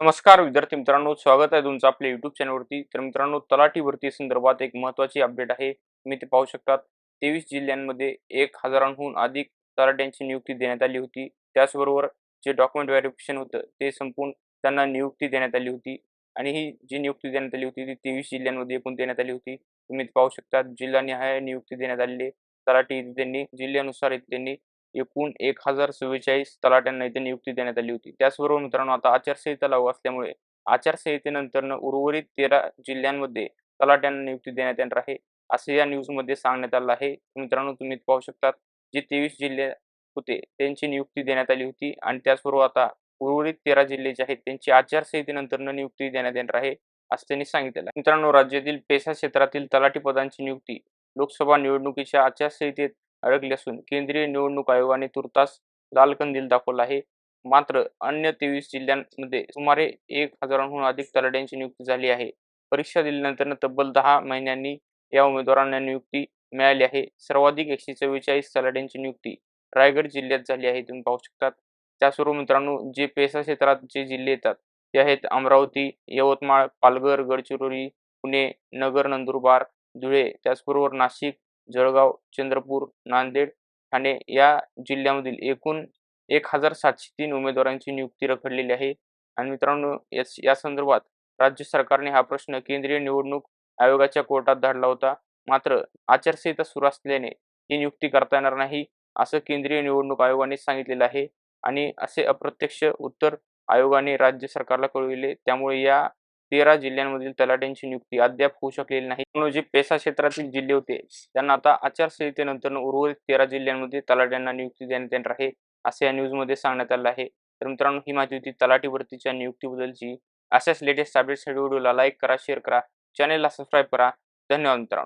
नमस्कार विद्यार्थी मित्रांनो. स्वागत आहे तुमचं आपल्या युट्यूब चॅनलवरती तर मित्रांनो तलाठी भरती संदर्भात एक महत्वाची अपडेट आहे. तुम्ही ते पाहू शकतात. तेवीस जिल्ह्यांमध्ये एक हजारांहून अधिक तलाट्यांची नियुक्ती देण्यात आली होती. त्याचबरोबर जे डॉक्युमेंट व्हेरिफिकेशन होतं ते संपून त्यांना नियुक्ती देण्यात आली होती. आणि ही जी नियुक्ती देण्यात आली होती ती तेवीस जिल्ह्यांमध्ये एकूण देण्यात आली होती. तुम्ही पाहू शकता जिल्हानिहाय नियुक्ती देण्यात आलेली तलाठी त्यांनी जिल्ह्यानुसार त्यांनी एकूण एक हजार चव्वेचाळीस तलाट्यांना इथे नियुक्ती देण्यात आली होती. त्याचबरोबर मित्रांनो आता आचारसंहिता लागू असल्यामुळे आचारसंहितेनंतर उर्वरित तेरा जिल्ह्यांमध्ये तलाट्यांना नियुक्ती देण्यात येणार आहे असे या न्यूजमध्ये सांगण्यात आलं आहे. मित्रांनो तुम्ही पाहू शकता जे तेवीस जिल्हे होते त्यांची नियुक्ती देण्यात आली होती आणि त्याचबरोबर आता उर्वरित तेरा जिल्हे जे आहेत त्यांची आचारसंहितेनंतर नियुक्ती देण्यात येणार आहे असं त्यांनी सांगितलं मित्रांनो राज्यातील पेशा क्षेत्रातील तलाठी पदांची नियुक्ती लोकसभा निवडणुकीच्या आचारसंहितेत अडकले असून केंद्रीय निवडणूक आयोगाने तुर्तास लाल कंदील दाखवला आहे. मात्र अन्य तेवीस जिल्ह्यांमध्ये सुमारे एक हजारांहून अधिक तलाट्यांची नियुक्ती झाली आहे. परीक्षा दिल्यानंतर तब्बल दहा महिन्यांनी या उमेदवारांना नियुक्ती मिळाली आहे. सर्वाधिक एकशे चव्वेचाळीस तलाट्यांची नियुक्ती रायगड जिल्ह्यात झाली आहे. तुम्ही पाहू शकतात. त्याचबरोबर मित्रांनो जे पेसा क्षेत्रात जे जिल्हे येतात ते आहेत अमरावती यवतमाळ पालघर गडचिरोली पुणे नगर नंदुरबार धुळे त्याचबरोबर नाशिक जळगाव चंद्रपूर नांदेड ठाणे या जिल्ह्यामधील एकूण एक हजार सातशे तीन उमेदवारांची नियुक्ती रखडलेली आहे. आणि मित्रांनो या संदर्भात राज्य सरकारने हा प्रश्न केंद्रीय निवडणूक आयोगाच्या कोर्टात धाडला होता. मात्र आचारसंहिता सुरू असल्याने ही नियुक्ती करता येणार नाही असं केंद्रीय निवडणूक आयोगाने सांगितलेलं आहे. आणि असे अप्रत्यक्ष उत्तर आयोगाने राज्य सरकारला कळविले त्यामुळे या तेरा जिल्ह्यांमधील तलाट्यांची नियुक्ती अद्याप होऊ शकलेली नाही. म्हणून जे पेसा क्षेत्रातील जिल्हे होते त्यांना आता आचारसंहितेनंतर उर्वरित तेरा जिल्ह्यांमध्ये तलाट्यांना नियुक्ती देण्यात येणार आहे असे या न्यूजमध्ये सांगण्यात आलं आहे. तर मित्रांनो ही माहिती होती तलाठी भरतीच्या नियुक्तीबद्दलची. अशाच लेटेस्ट अपडेट्ससाठी व्हिडिओला लाईक करा शेअर करा चॅनेलला सबस्क्राईब करा. धन्यवाद मित्रांनो.